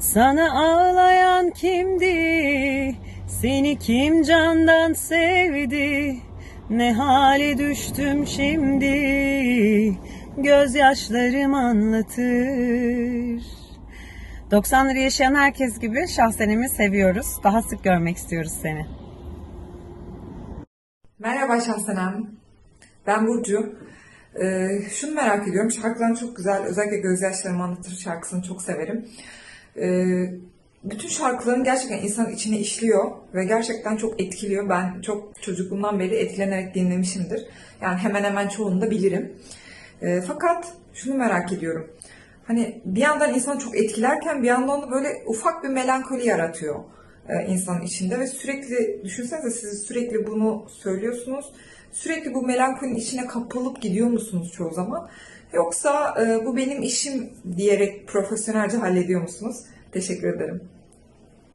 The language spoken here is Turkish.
Sana ağlayan kimdi? Seni kim candan sevdi? Ne hale düştüm şimdi? Gözyaşlarım anlatır. 90'ları yaşayan herkes gibi şahsenimi seviyoruz. Daha sık görmek istiyoruz seni. Merhaba Şahsenem. Ben Burcu. Ee, şunu merak ediyorum. Şarkıların çok güzel. Özellikle Gözyaşlarımı Anlatır şarkısını çok severim. Ee, bütün şarkıların gerçekten insanın içine işliyor ve gerçekten çok etkiliyor. Ben çok çocukluğumdan beri etkilenerek dinlemişimdir. Yani hemen hemen çoğunu da bilirim. Ee, fakat şunu merak ediyorum. Hani bir yandan insanı çok etkilerken bir yandan da böyle ufak bir melankoli yaratıyor e, insanın içinde ve sürekli düşünsenize siz sürekli bunu söylüyorsunuz. Sürekli bu melankolinin içine kapılıp gidiyor musunuz çoğu zaman? Yoksa e, bu benim işim diyerek profesyonelce hallediyor musunuz? Teşekkür ederim.